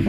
ส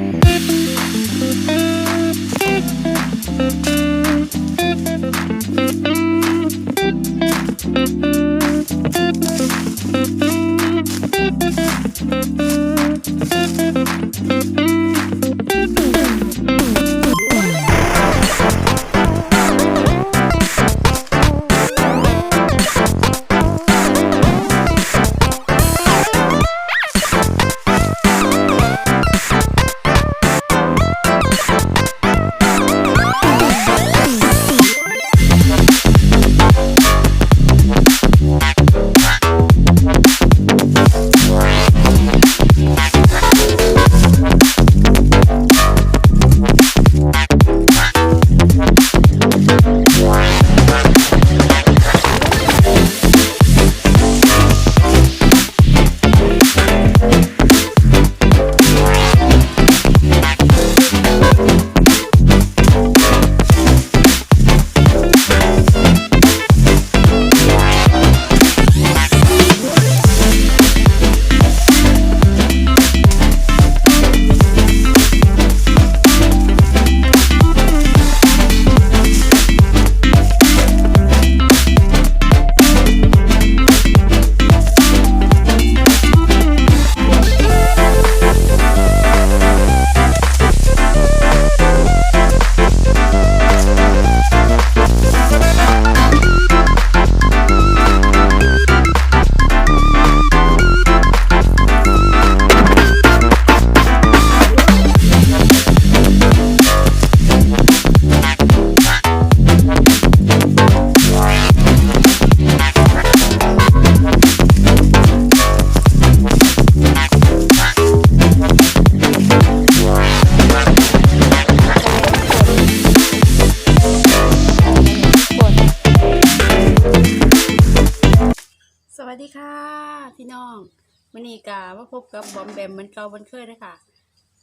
องวันนี้กามาพบกับบอมแบมเหมือนเก่าเหมือนเคยเลยค่ะ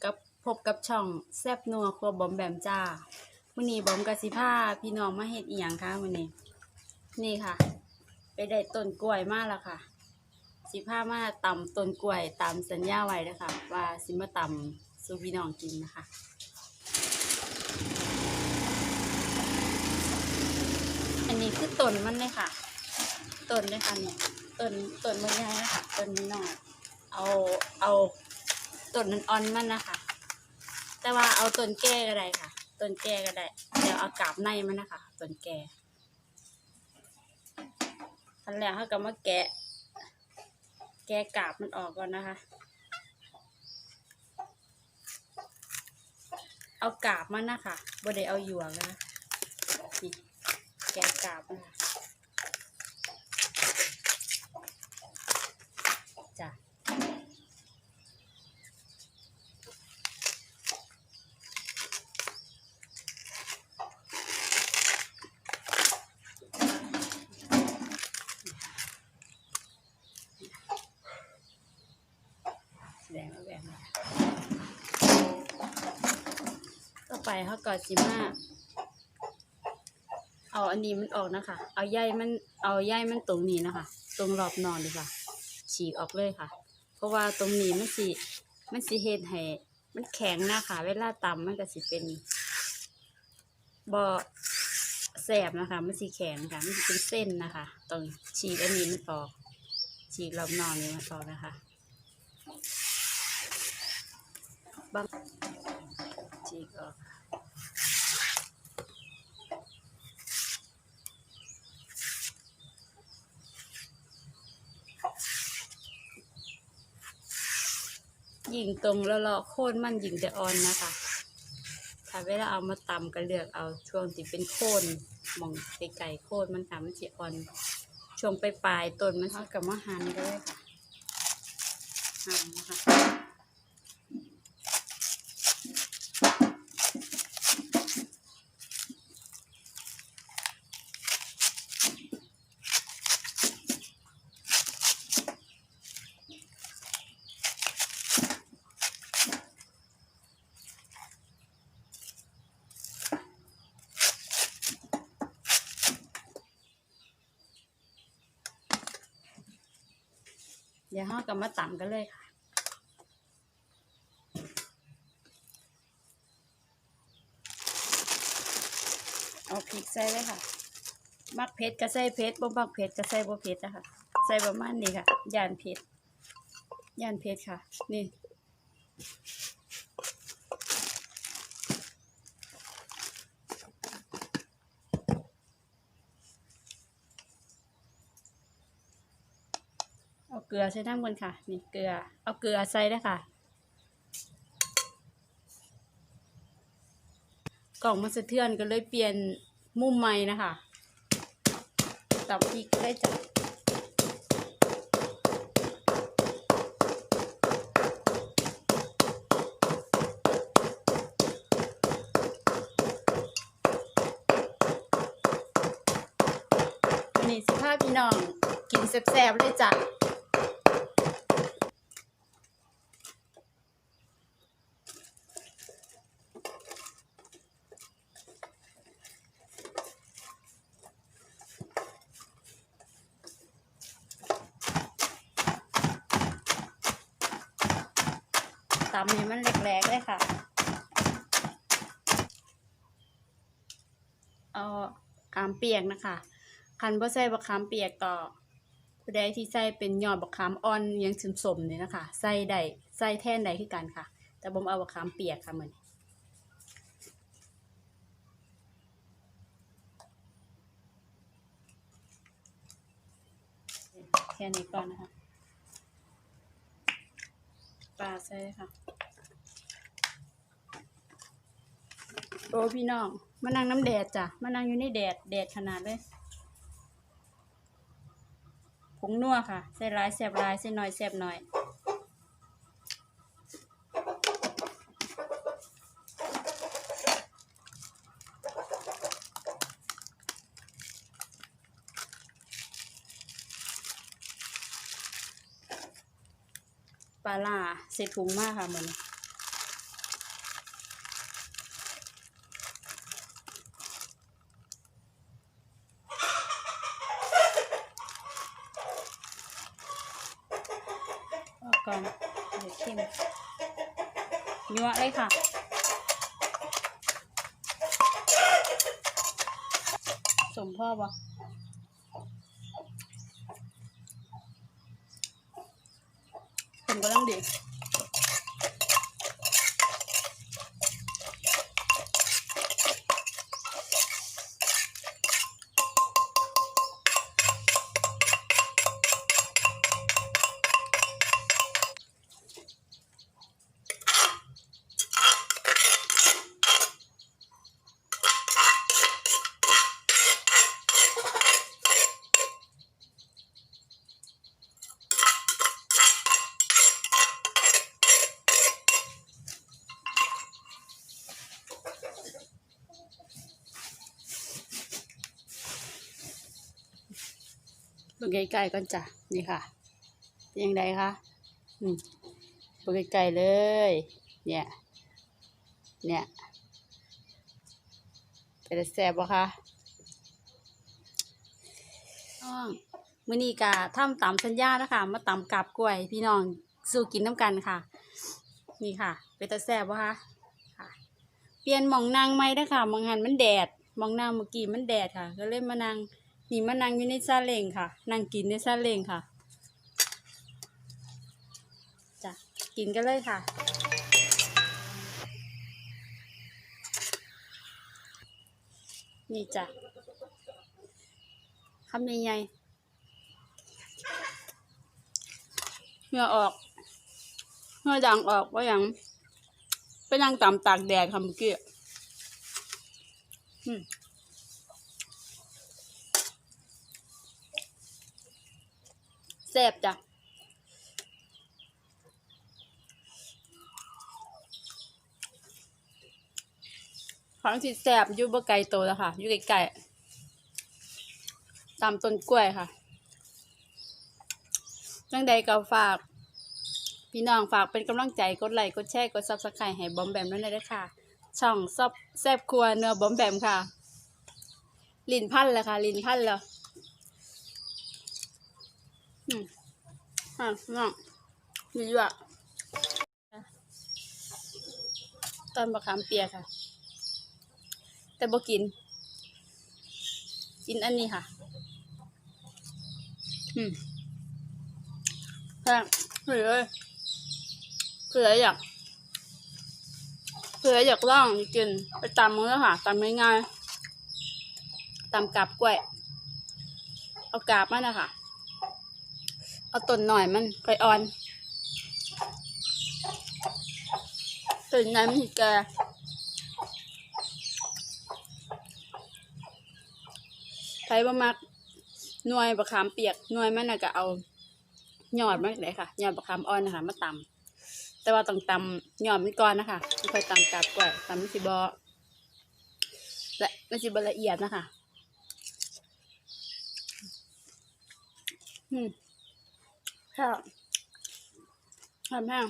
กับพบกับช่องแซบนัวครัวบอมแบมจ้าวันนี้บอมกสิพาพี่น้องมาเฮ็ดอีหยังค่ะวันนี้นี่ค่ะ ไปได้ต้นกล้วยมากแล้วค่ะ สิพามาตำต้นกล้วยตามสัญญาไว้นะคะ ว่าสิมาตำสู่พี่น้องกินนะคะอันนี้คือต้นมันเลยค่ะต้นเลยค่ะเนี่ย ต้นต้นมันใหญ่นะคะต้นนี้น้อยเอาเอาต้นนั้นอ่อนมันนะคะ แต่ว่าเอาต้นแก่ก็ได้ค่ะต้นแก่ก็ได้เดี๋ยวเอากาบในมันนะคะต้นแก่ทันแล้วเขาก็มาแกะ แกะกาบมันออกก่อนนะคะ เอากาบมันนะคะบ่ได้เอาหยวกนะแกะกาบมันค่ะ จ้ะแสดงว่าแบบนี้ต่อ ไปเขาก็สิมาเอาอันนี้มันออกนะคะ เอาใยมันเอาใยมันตรงนี้นะคะ ตรงรอบนอนเลยค่ะ ฉีกออกเลยค่ะ เพราะว่าตรงนี้มันสิมันสิเฮ็ดให้มันแข็งนะคะเวลาตำมันก็สิเป็นบ่แสบนะคะ มันสิแข็งค่ะ มันเป็นเส้นนะคะ ตรงฉีกอันนี้มันออก ฉีกรอบนอนนี้มันออกนะคะบางฉีกออก ยิงตรงแล้วเลาะโค่นมันยิงจะอ่อนนะคะถ้าเวลาเอามาตำก็เลือกเอาช่วงที่เป็นโค่นมองไกลๆโค่นมันค่ะมันจะอ่อนช่วงปลายๆต้นมันเขากับมาหันก็ได้ค่ะหั่นนะคะ ดี๋ยวห้องก็มาตำกันเลยค่ะ เอาพริกใส่เลยค่ะ มักเผ็ดก็ใส่เผ็ดบ่มักเผ็ดก็ใส่บ่เผ็ดนะคะใส่ประมาณนี้ค่ะยานเผ็ดยานเผ็ดค่ะ นี่ เกลือใส่น้ำกันค่ะ นี่เกลือ เอาเกลือใส่ได้ค่ะ กล่องมันสะเทือนก็เลยเปลี่ยนมุมใหม่นะคะตับพริกได้จ้ะวันนี้สิพาพี่น้องกินแซ่บๆเลยจ้ะ ตำให้มันแหลกๆเลยค่ะ เอาขามเปียกนะคะ คันบ่ใส่บักขามเปียกก็ผู้ใดที่ใส่เป็นยอดบักขามอ่อนยังสมๆเนี่ยนะคะ ใส่ได้ใส่แท่นได้คือกันค่ะ แต่ผมเอาบักขามเปียกค่ะเหมือนแค่นี้ก่อนนะคะ ปลาใส่ค่ะ โอ้พี่น้อง มานั่งน้ำแดดจ้ะ มานั่งอยู่ในแดด แดดขนาดเลยผงนัวค่ะ ใส่ลายแสบร้าย ใส่น้อยแสบหน่อย ปลาล่าใส่ถุงมากค่ะเหมือนก่อนเดี๋ยวเข้มยัวเลยค่ะสมพ่อบ่ ผมก็ต้องดีเงไกลๆก่อนจ้ะนี่ค่ะเป็นยังไงคะอืมเบิ่งไกลๆเลย เนี่ย เนี่ยเป็นแซ่บบ่คะน้องมื้อนี้กะทำตามสัญญานะคะ มาตำกับกล้วย พี่น้องสู่กินน้ำกันค่ะ นี่ค่ะ เป็นตาแซ่บบ่คะค่ะ เปลี่ยนมองนางไหมนะคะมองหันมันแดดมองนางเมื่อกี้มันแดดค่ะ ก็เลยมานั่ง นี่มานั่งอยู่ในซาเล้งค่ะ นั่งกินในซาเล้งค่ะจ้ะกินกันเลยค่ะ นี่จ้ะคำใหญ่ๆเหงื่อออกเหงื่อดังออกว่าอย่างไปนั่งตามตากแดดค่ะเมื่อกี้อืม แซ่บจ้ะของสิแซ่บอยู่บ่ไกลโตแล้วค่ะ อยู่ไกลๆตามต้นกล้วยค่ะจังใดก็ฝาก พี่น้องฝากเป็นกำลังใจกดไลค์กดแชร์กดซับสไครต์ให้บอมแบมด้วยนะเด้อค่ะ ช่องซอบแซบครัวเนื้อบอมแบมค่ะ ลินพันแล้วค่ะ ลินพันแล้ว อืม อะน้องมีอยู่อะตอนบะขามเปียกค่ะ แต่บ่กิน กินอันนี้ค่ะ อืมแซ่บเผื่อเลยเผื่ออยากเผื่ออยากล่องกิน ไปตำมือค่ะตำง่ายๆตำกับกล้วย เอากาบมันนะคะ เอาต้นหน่อยมันค่อยอ่อนต้นนั้นมันสิแกใช้บะมักหน่วยบะขามเปียกหน่วยมันน่ะก็เอายอดมันเลยค่ะยอดบะขามอ่อนนะคะมาตำแต่ว่าต้องตำยอดมันก่อนนะคะไม่ค่อยตำกาบกล้วยตำไม่สิบอและไม่สิบละเอียดนะคะ อืมค่ะทำแห้ง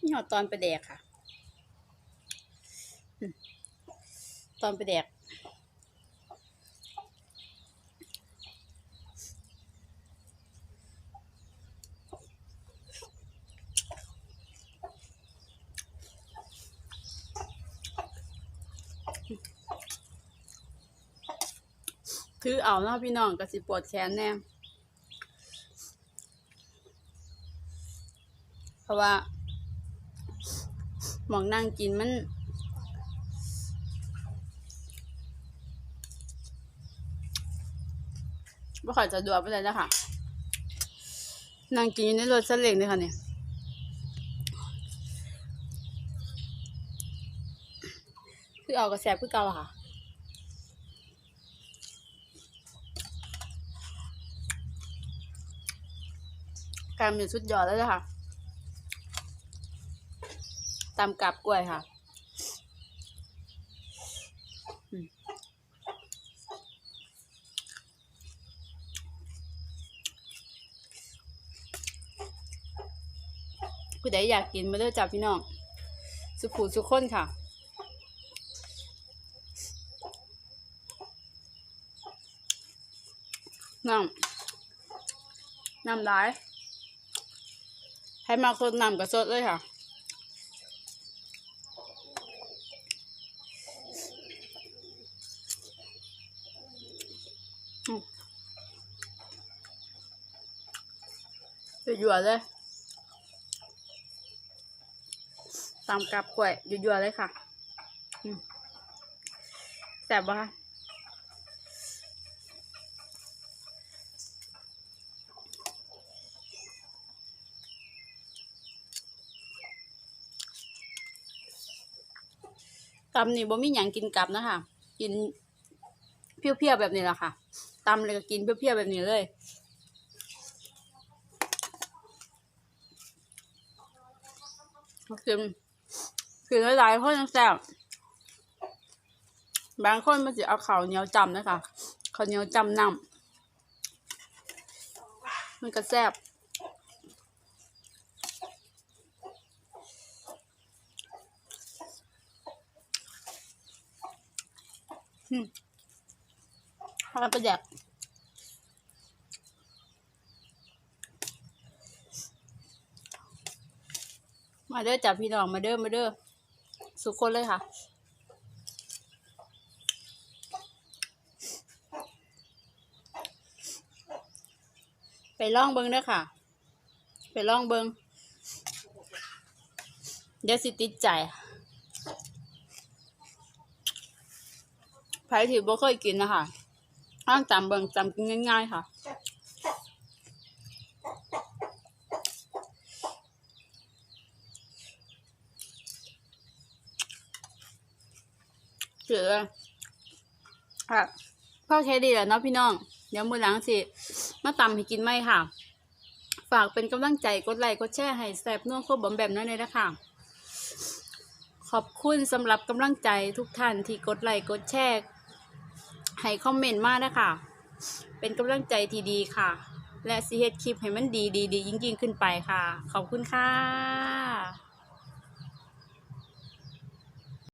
นี่หอตอนไปแดกค่ะ ตอนไปแดก คือเอาเนาะพี่น้องก็สิปวดแขนแน่เพราะว่าหมองนั่งกินมันไม่ค่อยจะดวกไปเลยนะคะนั่งกินอยู่ในรถซาเล้งเลยค่ะเนี่ยคือเอากระแสบคือเก่าค่ะ กามอยู่ชุดยอดแล้วค่ะตามกับกล้วยค่ะผู้ใดอยากกินมาเด้อจ้าพี่น้อง สุขูสุขคนค่ะน้ำน้ำร้าย ให้มาคนนำกับสดเลยค่ะอืมยั่วๆเลยตามกับกล้วยยั่วๆเลยค่ะแซ่บปะ ตำนี่บ่มีหยังกินกลับนะคะกินเพี้ยวๆแบบนี้แหละค่ะตำเลยก็กินเพี้ยวๆแบบนี้เลยคือคือหลายๆคนแซ่บบางคนมันจะเอาข้าวเหนียวจำนะคะข้าวเหนียวจำน้ำมันก็แซ่บ อืมแล้วก็แดมาเด้อจับพี่น้องมาเด้อมาเด้อสุกคนเลยค่ะไปล่องเบิงเด้อค่ะ ไปล่องเบิงเดี๋ยวสิติดใจ ใครที่บ่เคยกินนะคะห้างจำเบิงจำกินง่ายๆค่ะ เสือค่ะพ่อแค่ดีแหล้วเนาะพี่น้อง เดี๋ยวมือหลังสิ มาตำให้กินไหมค่ะ ฝากเป็นกำลังใจกดไลค์กดแชร์ให้แซบน่วงโคบบอมแบบนั้นเลยนะคะขอบคุณสำหรับกำลังใจทุกท่านที่กดไลค์กดแชร์ ให้คอมเมนต์มากนะคะเป็นกำลังใจที่ดีค่ะ และซีเฮ็ดคลิปให้มันดีดีดียิ่งยิ่งขึ้นไปค่ะ ขอบคุณค่ะ